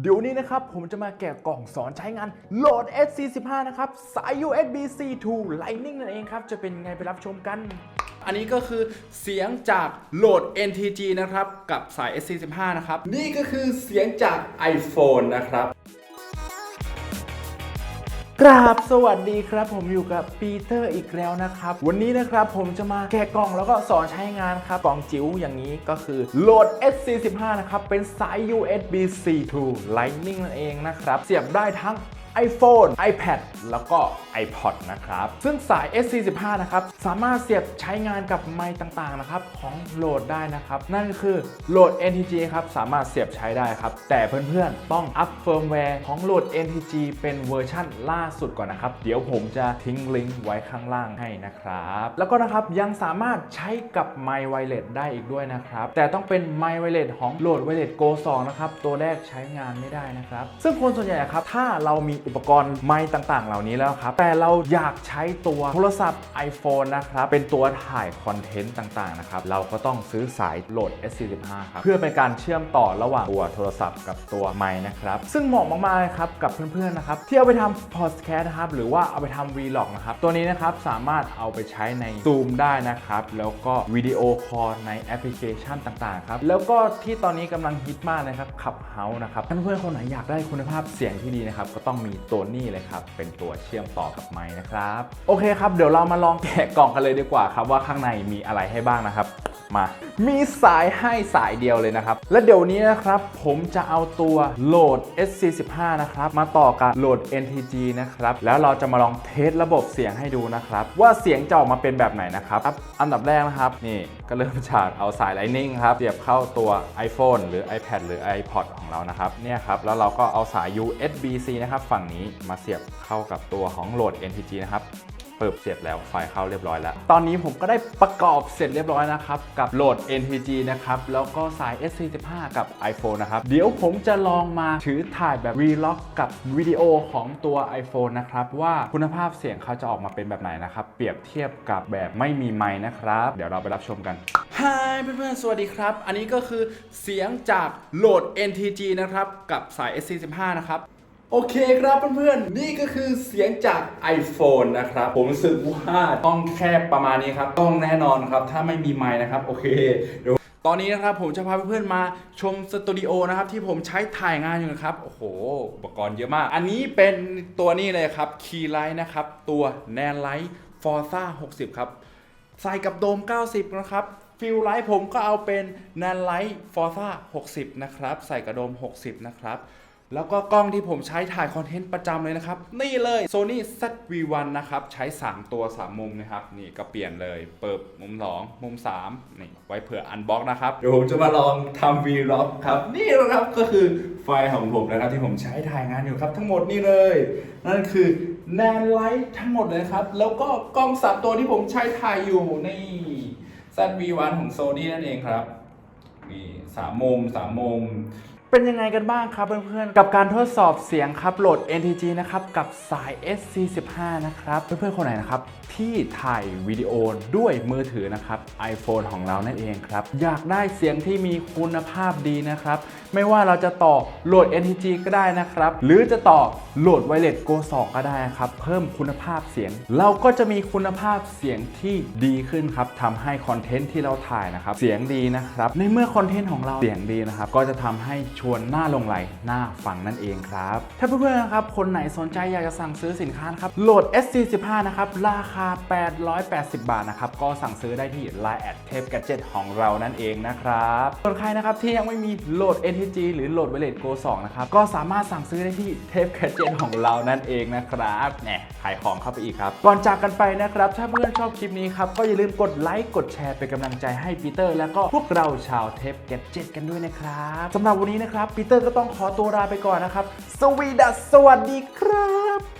เดี๋ยวนี้นะครับ ผมจะมาแกะกล่องสอนใช้งานโหลด S415 นะครับ สาย USB C2 Lightning นั่นเองครับ จะเป็นไงไปรับชมกัน อันนี้ก็คือเสียงจากโหลด NTG นะครับ กับสาย S415 นะครับ นี่ก็คือเสียงจาก iPhone นะครับ กราบสวัสดีครับ ผมอยู่กับปีเตอร์อีกแล้วนะครับ วันนี้นะครับผมจะมาแกะกล่องแล้วก็สอนใช้งานครับกล่องจิ๋วอย่างนี้ก็คือโหลด S45 นะครับ เป็นสาย USB C2 Lightning นั่นเองนะครับ เสียบได้ทั้ง iPhone iPad แล้วก็ iPod นะครับ ซึ่งสาย SC15 นะครับ สามารถเสียบใช้งานกับไมค์ต่างๆนะครับของโหลดได้นะครับ นั่นก็คือโหลด NTG ครับ สามารถเสียบใช้ได้ครับ แต่เพื่อนๆ ต้องอัพเฟิร์มแวร์ของโหลด NTG เป็นเวอร์ชั่นล่าสุดก่อนนะครับ เดี๋ยวผมจะทิ้งลิงก์ไว้ข้างล่างให้นะครับ แล้วก็นะครับยังสามารถใช้กับไมค์ไวเลสได้อีกด้วยนะครับ แต่ต้องเป็นไมค์ไวเลสของโหลดไวเลส Go 2 นะครับ ตัวแรกใช้งานไม่ได้นะครับ ซึ่งคนส่วนใหญ่ครับ ถ้าเรามีอุปกรณ์ไมค์ต่างๆ เหล่านี้แล้วครับ แต่เราอยากใช้ตัวโทรศัพท์ iPhone นะครับ เป็นตัวถ่ายคอนเทนต์ต่างๆ นะครับ เราก็ต้องซื้อสายโหลด S45 ครับ เพื่อเป็นการเชื่อมต่อระหว่างตัวโทรศัพท์กับตัวไมค์นะครับ ซึ่งเหมาะมากๆครับกับเพื่อนๆ นะครับ ที่เอาไปทำพอดแคสต์นะครับ หรือว่าเอาไปทำ Vlog นะครับ ตัวนี้นะครับสามารถเอาไปใช้ใน Zoom ได้นะครับ แล้วก็วิดีโอคอลในแอปพลิเคชันต่าง ๆ ครับ แล้วก็ที่ตอนนี้กำลังฮิตมากนะครับขับเฮาส์นะครับเพื่อนๆคนไหนอยากได้คุณภาพเสียงที่ดีนะครับก็ต้องมีตัวนี้เลยครับ เป็นตัวเชื่อมต่อกับไม้นะครับ โอเคครับ เดี๋ยวเรามาลองแกะกล่องกันเลยดีกว่าครับว่าข้างในมีอะไรให้บ้างนะครับ มา มีสายให้สายเดียวเลยนะครับ และเดี๋ยวนี้นะครับ ผมจะเอาตัวโหลด SC15 นะครับ มาต่อกับโหลด NTG นะครับ แล้วเราจะมาลองเทสระบบเสียงให้ดูนะครับ ว่าเสียงจะออกมาเป็นแบบไหนนะครับครับอันดับแรกนะครับ นี่ก็เริ่มจากเอาสาย Lightning ครับเสียบเข้าตัว iPhone หรือ iPad หรือ iPod ของเรานะครับเนี่ยครับแล้วเราก็เอาสาย USB-C นะครับ ฝั่งนี้มาเสียบเข้ากับตัวของโหลด NTG นะครับ เปิดเสียบแล้วไฟล์เข้าเรียบร้อยแล้ว ตอนนี้ผมก็ได้ประกอบเสร็จเรียบร้อยนะครับ กับโหลด NTG นะครับ แล้วก็สาย S45 กับ iPhone นะครับ เดี๋ยวผมจะลองมาถือถ่ายแบบ Vlog กับวิดีโอของตัว iPhone นะครับ ว่าคุณภาพเสียงเขาจะออกมาเป็นแบบไหนนะครับ เปรียบเทียบกับแบบไม่มีไมค์นะครับ เดี๋ยวเราไปรับชมกัน Hi เพื่อนๆ สวัสดีครับ อันนี้ก็คือเสียงจากโหลด NTG นะครับ กับสาย S45 นะครับ โอเคครับเพื่อนๆ นี่ก็คือเสียงจาก iPhone นะครับ ผมรู้สึกว่าต้องแคบประมาณนี้ครับ ต้องแน่นอนครับ ถ้าไม่มีไมค์นะครับ โอเคเดี๋ยวตอนนี้นะครับผมจะพาเพื่อนๆมาชมสตูดิโอนะครับที่ผมใช้ถ่ายงานอยู่นะครับ โอ้โห อุปกรณ์เยอะมาก อันนี้เป็นตัวนี้เลยครับ Key Light นะครับ ตัว n a n Light Forza 60 ครับใส่กับโดม 90 นะครับฟิลไลท์ผมก็เอาเป็น n a n Light Forza 60 นะครับ ใส่กับโดม 60 นะครับ แล้วก็กล้องที่ผมใช้ถ่ายคอนเทนต์ประจำเลยนะครับ นี่เลย Sony ZV-1 นะครับ ใช้ 3 ตัว 3 มุมนะครับ นี่ก็เปลี่ยนเลยเปิดมุม 2 มุม 3 นี่ไว้เผื่ออันบ็อกนะครับ เดี๋ยวผมจะมาลองทำ Vlog ครับ นี่นะครับก็คือไฟล์ของผมนะครับที่ผมใช้ถ่ายงานอยู่ครับ ทั้งหมดนี่เลย นั่นคือ n a n Light ทั้งหมดเลยครับ แล้วก็กล้องสามตัวที่ผมใช้ถ่ายอยู่นี่ ZV-1 ของ Sony นั่นเองครับนี่สามมุมสามมุม เป็นยังไงกันบ้างครับเพื่อนๆ กับการทดสอบเสียงครับโหลด NTG นะครับ กับสาย SC15 นะครับ เพื่อนๆ คนไหนนะครับ ที่ถ่ายวิดีโอด้วยมือถือนะครับ iPhone ของเรานั่นเองครับ อยากได้เสียงที่มีคุณภาพดีนะครับ ไม่ว่าเราจะต่อโหลด NTG ก็ได้นะครับ หรือจะต่อโหลดไวเลส Go 2ก็ได้นะครับ เพิ่มคุณภาพเสียง เราก็จะมีคุณภาพเสียงที่ดีขึ้นครับทำให้คอนเทนต์ที่เราถ่ายนะครับเสียงดีนะครับในเมื่อคอนเทนต์ของเราเสียงดีนะครับก็จะทำให้ชวนหน้าลงไหลหน้าฟังนั่นเองครับ ถ้าเพื่อนๆนะครับ คนไหนสนใจอยากจะสั่งซื้อสินค้านะครับ โหลด SC15 นะครับ ราคา 880 บาทนะครับ ก็สั่งซื้อได้ที่ Line แอดเทปก d เจ็ของเรานั่นเองนะครับ ส่วนใครนะครับที่ยังไม่มีโหลด NTG หรือโหลด w i r e l e s Go 2 นะครับ ก็สามารถสั่งซื้อได้ที่เทปก d เจ็ของเรานั่นเองนะครับแหมขายของเข้าไปอีกครับ ก่อนจากกันไปนะครับ ถ้าเพื่อนชอบคลิปนี้ครับก็อย่าลืมกดไลค์กดแชร์เป็นกำลังใจให้ปีเตอร์ แล้วก็พวกเราชาวเทปก d เจ็กันด้วยนะครับสำหรับวันนี้นะนะครับปีเตอร์ก็ต้องขอตัวลาไปก่อนนะครับ สวีดัสสวัสดีครับ